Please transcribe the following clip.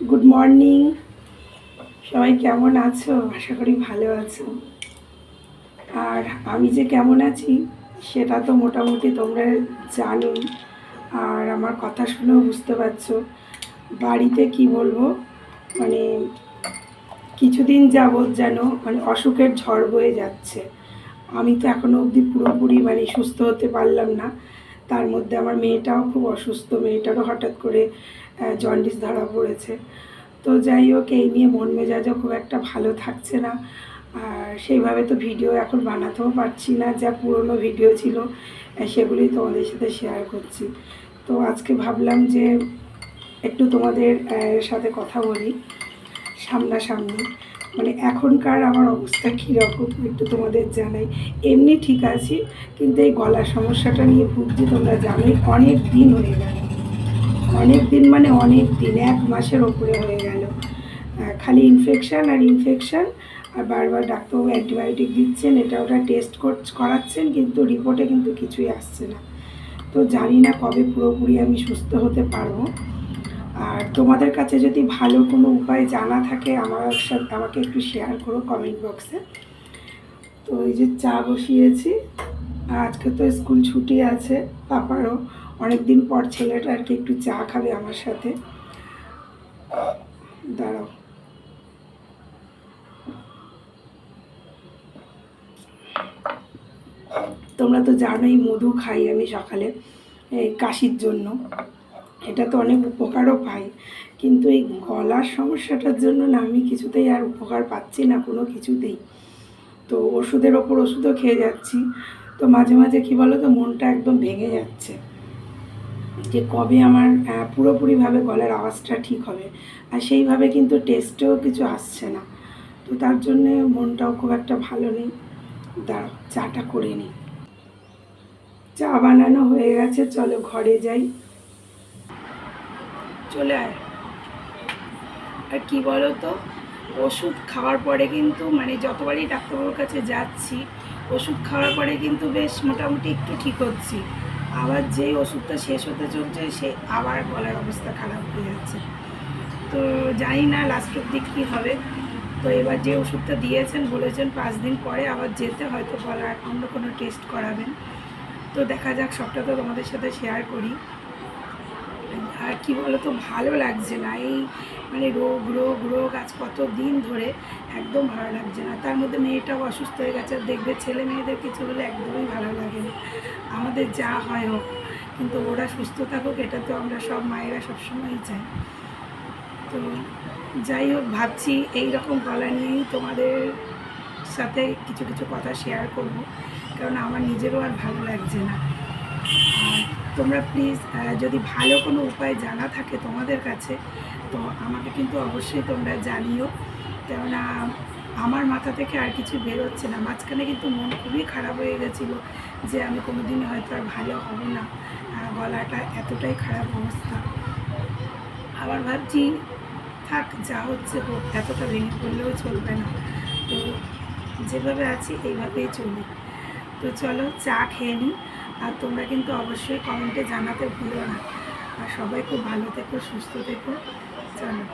Good morning সবাই কেমন আছো? আশা করি ভালো আছো। আর আমি যে কেমন আছি, সেটা তো মোটামুটি তোমরা জানোই। আর আমার কথা শুনেও বুঝতে পারছ। বাড়িতে কি বলব? মানে কিছুদিন যাবৎ যেন মানে অসুখের ঝড় বয়ে যাচ্ছে। আমি তো এখনও অবধি পুরোপুরি মানে সুস্থ হতে পারলাম না। তার মধ্যে আমার মেয়েটাও খুব অসুস্থ, মেয়েটারও হঠাৎ করে জন্ডিস ধরা পড়েছে। তো যাই হোক, এই নিয়ে মন মেজাজও খুব একটা ভালো থাকছে না। আর সেইভাবে তো ভিডিও এখন বানাতেও পারছি না, যা পুরনো ভিডিও ছিল সেগুলি তোমাদের সাথে শেয়ার করছি। তো আজকে ভাবলাম যে একটু তোমাদের সাথে কথা বলি, সামনাসামনি। মানে এখনকার আমার অবস্থা কীরকম একটু তোমাদের জানাই। এমনি ঠিক আছি, কিন্তু এই গলার সমস্যাটা নিয়ে ভুগছি তোমরা জানোই, অনেক দিন হয়ে গেল। অনেক দিন মানে অনেক দিন, এক মাসের ওপরে হয়ে গেল। খালি ইনফেকশান আর ইনফেকশান আর বারবার ডাক্তারবাবু অ্যান্টিবায়োটিক দিচ্ছেন, এটা ওটা টেস্ট করাচ্ছেন, কিন্তু রিপোর্টে কিন্তু কিছুই আসছে না। তো জানি না কবে পুরোপুরি আমি সুস্থ হতে পারব। আর তোমাদের কাছে যদি ভালো কোনো উপায় জানা থাকে, আমার সাথে আমাকে একটু শেয়ার করো কমেন্ট বক্সে তো এই যে চা বসিয়েছি, আজকে তো স্কুল ছুটি আছে, পাপারও অনেক দিন পর ছেলেটা আর কি একটু চা খাবে আমার সাথে। দাঁড়াও। তোমরা তো জানোই, মধু খাই আমি সকালে, এই কাশির জন্য। এটা তো অনেক উপকারও পাই। কিন্তু এই গলার সমস্যাটার জন্য না আমি কিছুতেই আর উপকার পাচ্ছি না কোনো কিছুতেই। তো ওষুধের ওপর ওষুধও খেয়ে যাচ্ছি। তো মাঝে মাঝে কী বলো তো মনটা একদম ভেঙে যাচ্ছে। যে কবে আমার পুরোপুরিভাবে গলার আওয়াজটা ঠিক হবে। আর সেইভাবে কিন্তু টেস্টেও কিছু আসছে না। তো তার জন্যে মনটাও খুব একটা ভালো নেই। দাঁড়াও, চাটা করে নিই। চা বানানো হয়ে গেছে, চলো ঘরে যাই। চলে আয়। আর কি বলো তো ওষুধ খাওয়ার পরে কিন্তু মানে যতবারই ডাক্তারবাবুর কাছে যাচ্ছি, ওষুধ খাওয়ার পরে কিন্তু বেশ মোটামুটি একটু ঠিক হচ্ছি। আবার যেই ওষুধটা শেষ হতে চলছে, সে আবার গলার অবস্থা খারাপ হয়ে যাচ্ছে। তো জানি না লাস্টের দিক কী হবে। তো এবার যে ওষুধটা দিয়েছেন, বলেছেন পাঁচ দিন পরে আবার যেতে, হয়তো গলার অন্য কোনো টেস্ট করাবেন। তো দেখা যাক, সবটা তো তোমাদের সাথে শেয়ার করি। কি বলো তো ভালো লাগছে না। এই মানে রোগ রোগ রোগ আজ কত দিন ধরে একদম ভালো লাগছে না। তার মধ্যে মেয়েটাও অসুস্থ হয়ে গেছে দেখবে ছেলে মেয়েদের কিছু হলে একদমই ভালো লাগে না। আমাদের যা হয় হোক, কিন্তু ওরা সুস্থ থাকুক, এটা তো আমরা সব মায়েরা সবসময়ই চাই। তো যাই হোক, ভাবছি এই রকম গলা নিয়েই তোমাদের সাথে কিছু কিছু কথা শেয়ার করব। কারণ আমার নিজেরও আর ভালো লাগছে না। তোমরা প্লিজ যদি ভালো কোনো উপায় জানা থাকে তোমাদের কাছে, তো আমাকে কিন্তু অবশ্যই তোমরা জানিও। কেননা আমার মাথা থেকে আর কিছু বেরোচ্ছে না। মাঝখানে কিন্তু মন খুবই খারাপ হয়ে গেছিল যে আমি কোনো দিন হয়তো আর ভালো হব না। গলাটা এতটাই খারাপ অবস্থা। আবার ভাবছি, থাক, যা হচ্ছে হোক, এতটা ভেঙে পড়লেও চলবে না। তো যেভাবে আছি, এইভাবেই চলি। তো চলো, চা খেয়ে নিই আর তোমরা কিন্তু অবশ্যই কমেন্টে জানাতে ভুলো না। আর সবাই খুব ভালো থেকো, সুস্থ থেকো। চলো।